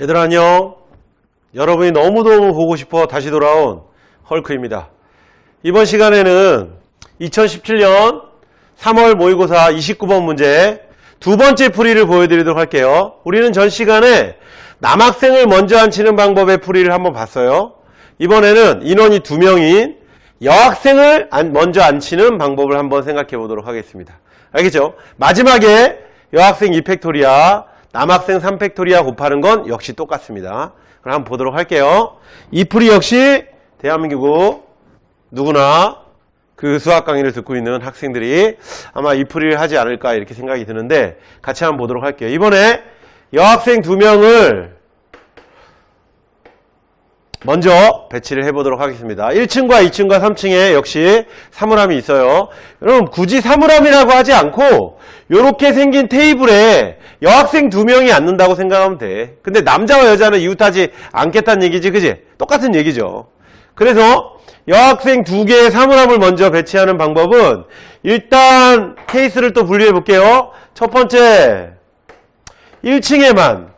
얘들 안녕. 여러분이 너무너무 보고 싶어 다시 돌아온 헐크입니다. 이번 시간에는 2017년 3월 모의고사 29번 문제 두 번째 풀이를 보여드리도록 할게요. 우리는 전 시간에 남학생을 먼저 앉히는 방법의 풀이를 한번 봤어요. 이번에는 인원이 두 명인 여학생을 안- 먼저 앉히는 방법을 한번 생각해 보도록 하겠습니다. 알겠죠? 마지막에 여학생 2팩토리아, 남학생 3팩토리아 곱하는 건 역시 똑같습니다. 그럼 한번 보도록 할게요. 이 풀이 역시 대한민국 누구나 그 수학 강의를 듣고 있는 학생들이 아마 이 풀이를 하지 않을까 이렇게 생각이 드는데 같이 한번 보도록 할게요. 이번에 여학생 두 명을 먼저 배치를 해보도록 하겠습니다. 1층과 2층과 3층에 역시 사물함이 있어요. 여러분 굳이 사물함이라고 하지 않고 이렇게 생긴 테이블에 여학생 두 명이 앉는다고 생각하면 돼. 근데 남자와 여자는 이웃하지 않겠다는 얘기지, 그지? 똑같은 얘기죠. 그래서 여학생 두 개의 사물함을 먼저 배치하는 방법은 일단 케이스를 또 분리해 볼게요. 첫 번째 1층에만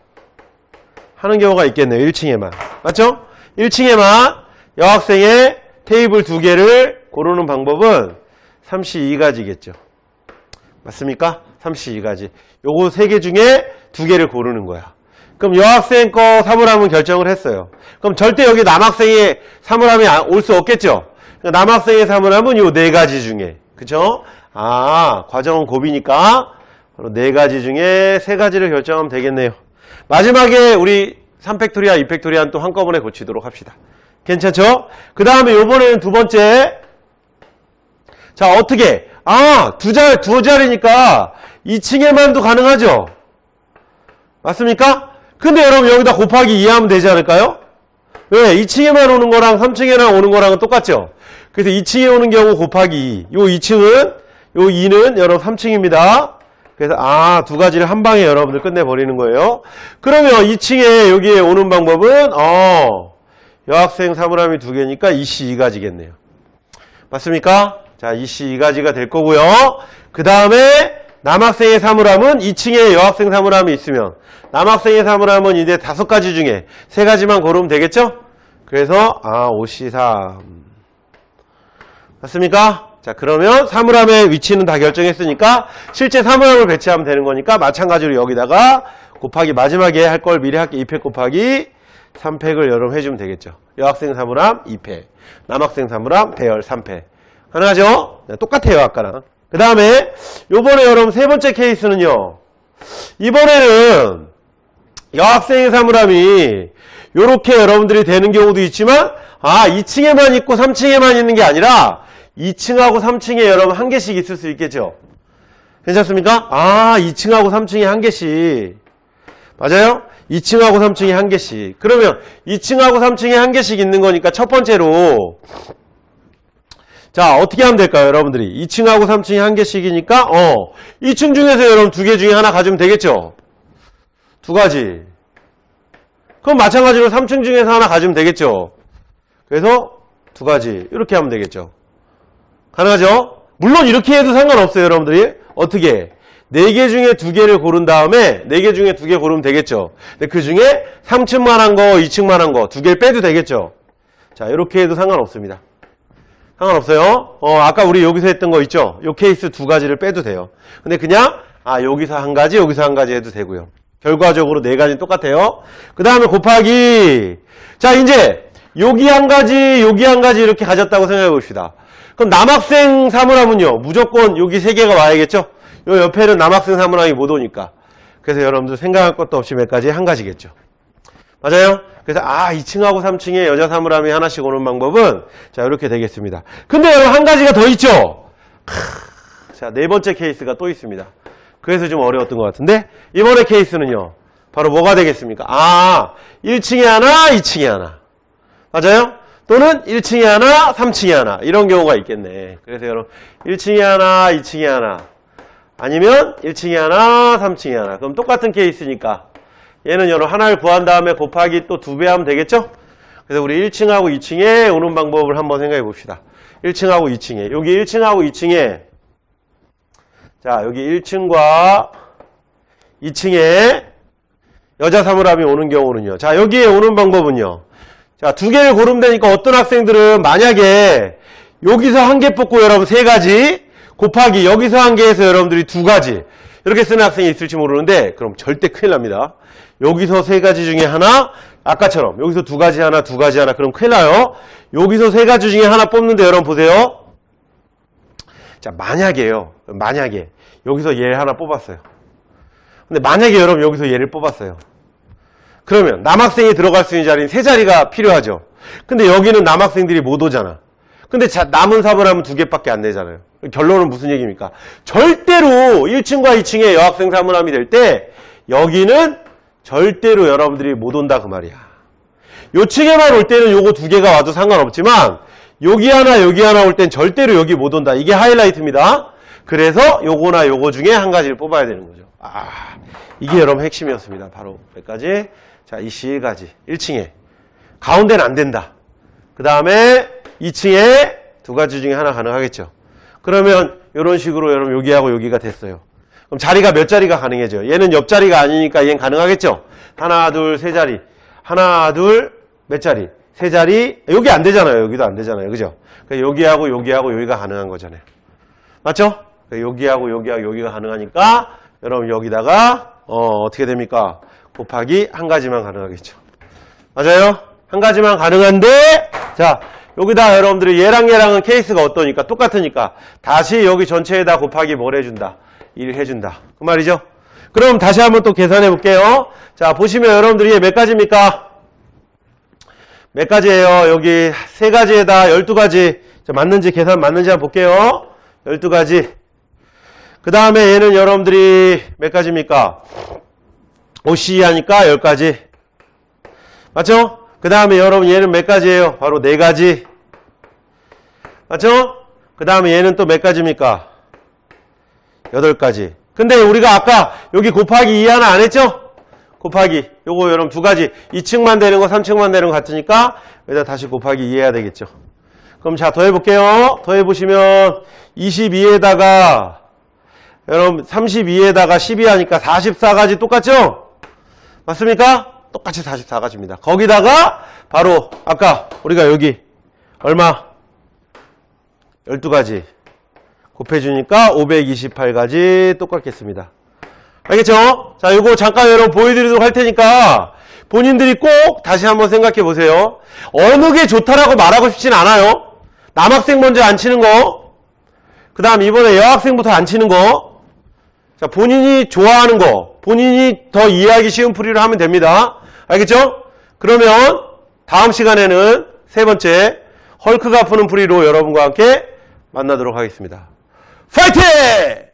하는 경우가 있겠네요. 1층에만. 맞죠? 1층에만 여학생의 테이블 두 개를 고르는 방법은 32가지겠죠. 맞습니까? 32가지. 요거 세 개 중에 두 개를 고르는 거야. 그럼 여학생 거 사물함은 결정을 했어요. 그럼 절대 여기 남학생의 사물함이 올 수 없겠죠? 그러니까 남학생의 사물함은 요 네 가지 중에. 그죠? 아, 과정은 바로 네 가지 중에 세 가지를 결정하면 되겠네요. 마지막에 우리 3팩토리아, 2팩토리아는 또 한꺼번에 고치도록 합시다. 괜찮죠? 그 다음에 요번에는 두 번째. 자, 어떻게? 아, 두 자, 두 자리니까 2층에만도 가능하죠? 맞습니까? 근데 여러분 여기다 곱하기 2 하면 되지 않을까요? 왜? 2층에만 오는 거랑 3층에만 오는 거랑은 똑같죠? 그래서 2층에 오는 경우 곱하기 2. 요 2층은, 요 2는 여러분 3층입니다. 그래서 아, 두 가지를 한 방에 여러분들 끝내버리는 거예요. 그러면 2층에 여기에 오는 방법은, 어, 여학생 사물함이 두 개니까 2시 2가지겠네요. 맞습니까? 자, 2시 2가지가 될 거고요. 그 다음에 남학생의 사물함은 2층에 여학생 사물함이 있으면 남학생의 사물함은 이제 다섯 가지 중에 세 가지만 고르면 되겠죠? 그래서 아, 5시 3. 맞습니까? 자, 그러면 사물함의 위치는 다 결정했으니까 실제 사물함을 배치하면 되는 거니까 마찬가지로 여기다가 곱하기 마지막에 할 걸 미리 할게 2팩 곱하기 3팩을 여러분 해주면 되겠죠. 여학생 사물함 2팩, 남학생 사물함 대열 3팩. 가능하죠? 네, 똑같아요, 아까랑. 그 다음에 요번에 여러분 세 번째 케이스는요. 이번에는 여학생의 사물함이 요렇게 여러분들이 되는 경우도 있지만 아 2층에만 있고 3층에만 있는 게 아니라 2층하고 3층에 여러분 한 개씩 있을 수 있겠죠. 괜찮습니까? 아 2층하고 3층에 한 개씩. 맞아요? 2층하고 3층에 한 개씩. 그러면 2층하고 3층에 한 개씩 있는 거니까 첫 번째로 자 어떻게 하면 될까요 여러분들이? 2층하고 3층이 한 개씩이니까 어 2층 중에서 여러분 두 개 중에 하나 가지면 되겠죠? 두 가지. 그럼 마찬가지로 3층 중에서 하나 가지면 되겠죠? 그래서 두 가지. 이렇게 하면 되겠죠 가능하죠 물론 이렇게 해도 상관없어요 여러분들이 어떻게 네 개 중에 두 개를 고른 다음에 네 개 중에 두 개 고르면 되겠죠 근데 그 중에 3층만 한 거 2층만 한 거 두 개를 빼도 되겠죠 자 이렇게 해도 상관없습니다 상관없어요. 어, 아까 우리 여기서 했던 거 있죠? 요 케이스 두 가지를 빼도 돼요. 근데 그냥, 아, 여기서 한 가지, 여기서 한 가지 해도 되고요. 결과적으로 네 가지는 똑같아요. 그 다음에 곱하기. 자, 이제, 여기 한 가지, 여기 한 가지 이렇게 가졌다고 생각해 봅시다. 그럼 남학생 사물함은요, 무조건 여기 세 개가 와야겠죠? 요 옆에는 남학생 사물함이 못 오니까. 그래서 여러분들 생각할 것도 없이 몇 가지 한 가지겠죠. 맞아요? 그래서 아 2층하고 3층에 여자 사물함이 하나씩 오는 방법은 자 이렇게 되겠습니다. 근데 여러분 한 가지가 더 있죠. 자네 번째 케이스가 또 있습니다. 그래서 좀 어려웠던 것 같은데 이번에 케이스는요. 바로 뭐가 되겠습니까? 아 1층에 하나 2층에 하나 맞아요? 또는 1층에 하나 3층에 하나 이런 경우가 있겠네. 그래서 여러분 1층에 하나 2층에 하나 아니면 1층에 하나 3층에 하나 그럼 똑같은 케이스니까 얘는 여러분 하나를 구한 다음에 곱하기 또 두 배 하면 되겠죠? 그래서 우리 1층하고 2층에 오는 방법을 한번 생각해 봅시다. 1층하고 2층에. 여기 1층하고 2층에 자, 여기 1층과 2층에 여자 사물함이 오는 경우는요. 자, 여기에 오는 방법은요. 자, 두 개를 고르면 되니까 어떤 학생들은 만약에 여기서 한 개 뽑고 여러분 세 가지 곱하기 여기서 한 개에서 여러분들이 두 가지 이렇게 쓰는 학생이 있을지 모르는데 그럼 절대 큰일 납니다. 여기서 세 가지 중에 하나 아까처럼 여기서 두 가지 하나 두 가지 하나 그럼 큰일 나요. 여기서 세 가지 중에 하나 뽑는데 여러분 보세요. 자, 만약에요. 만약에 여기서 얘 하나 뽑았어요. 근데 만약에 여러분 여기서 얘를 뽑았어요. 그러면 남학생이 들어갈 수 있는 자리는 세 자리가 필요하죠. 근데 여기는 남학생들이 못 오잖아. 근데 자, 남은 사물함은 두 개밖에 안 되잖아요. 결론은 무슨 얘기입니까? 절대로 1층과 2층의 여학생 사물함이 될 때 여기는 절대로 여러분들이 못 온다 그 말이야. 요 층에만 올 때는 요거 두 개가 와도 상관없지만 여기 하나 여기 하나 올 땐 절대로 여기 못 온다. 이게 하이라이트입니다. 그래서 요거나 요거 중에 한 가지를 뽑아야 되는 거죠. 아, 이게 여러분 핵심이었습니다. 바로 몇 가지? 자, 이세 가지. 1층에. 가운데는 안 된다. 그 다음에 2층에 두 가지 중에 하나 가능하겠죠. 그러면 이런 식으로 여러분 여기하고 여기가 됐어요. 그럼 자리가 몇 자리가 가능해져요? 얘는 옆자리가 아니니까 얘는 가능하겠죠? 하나, 둘, 세 자리. 하나, 둘, 몇 자리? 세 자리. 여기 안 되잖아요. 여기도 안 되잖아요. 그죠? 그러니까 여기하고 여기하고 여기가 가능한 거잖아요. 맞죠? 그러니까 여기하고 여기하고 여기가 가능하니까 여러분 여기다가 어, 어떻게 됩니까? 곱하기 한 가지만 가능하겠죠. 맞아요? 한 가지만 가능한데 자 여기다 여러분들이 얘랑 얘랑은 케이스가 어떠니까 똑같으니까 다시 여기 전체에다 곱하기 뭘 해준다? 1 해준다. 그 말이죠? 그럼 다시 한번 또 계산해 볼게요. 자 보시면 여러분들이 얘몇 가지입니까? 몇 가지예요? 여기 세 가지에다 12가지 자, 맞는지 계산 맞는지 한번 볼게요. 12가지 그 다음에 얘는 여러분들이 몇 가지입니까? OC 하니까 10가지. 맞죠? 그 다음에 여러분 얘는 몇 가지예요? 바로 4가지. 맞죠? 그 다음에 얘는 또 몇 가지입니까? 8가지. 근데 우리가 아까 여기 곱하기 2 하나 안 했죠? 곱하기. 요거 여러분 두 가지. 2층만 되는 거 3층만 되는 거 같으니까 여기다 다시 곱하기 2 해야 되겠죠. 그럼 자 더해볼게요. 더해보시면 22에다가 여러분 32에다가 12 하니까 44가지 똑같죠? 맞습니까? 똑같이 44가지입니다. 거기다가 바로 아까 우리가 여기 얼마? 12가지 곱해주니까 528가지 똑같겠습니다. 알겠죠? 자, 이거 잠깐 여러분 보여드리도록 할 테니까 본인들이 꼭 다시 한번 생각해 보세요. 어느 게 좋다라고 말하고 싶진 않아요. 남학생 먼저 안 치는 거, 그 다음 이번에 여학생부터 안 치는 거, 자, 본인이 좋아하는 거, 본인이 더 이해하기 쉬운 풀이를 하면 됩니다. 알겠죠? 그러면 다음 시간에는 세 번째 헐크가 푸는 풀이로 여러분과 함께 만나도록 하겠습니다. 파이팅!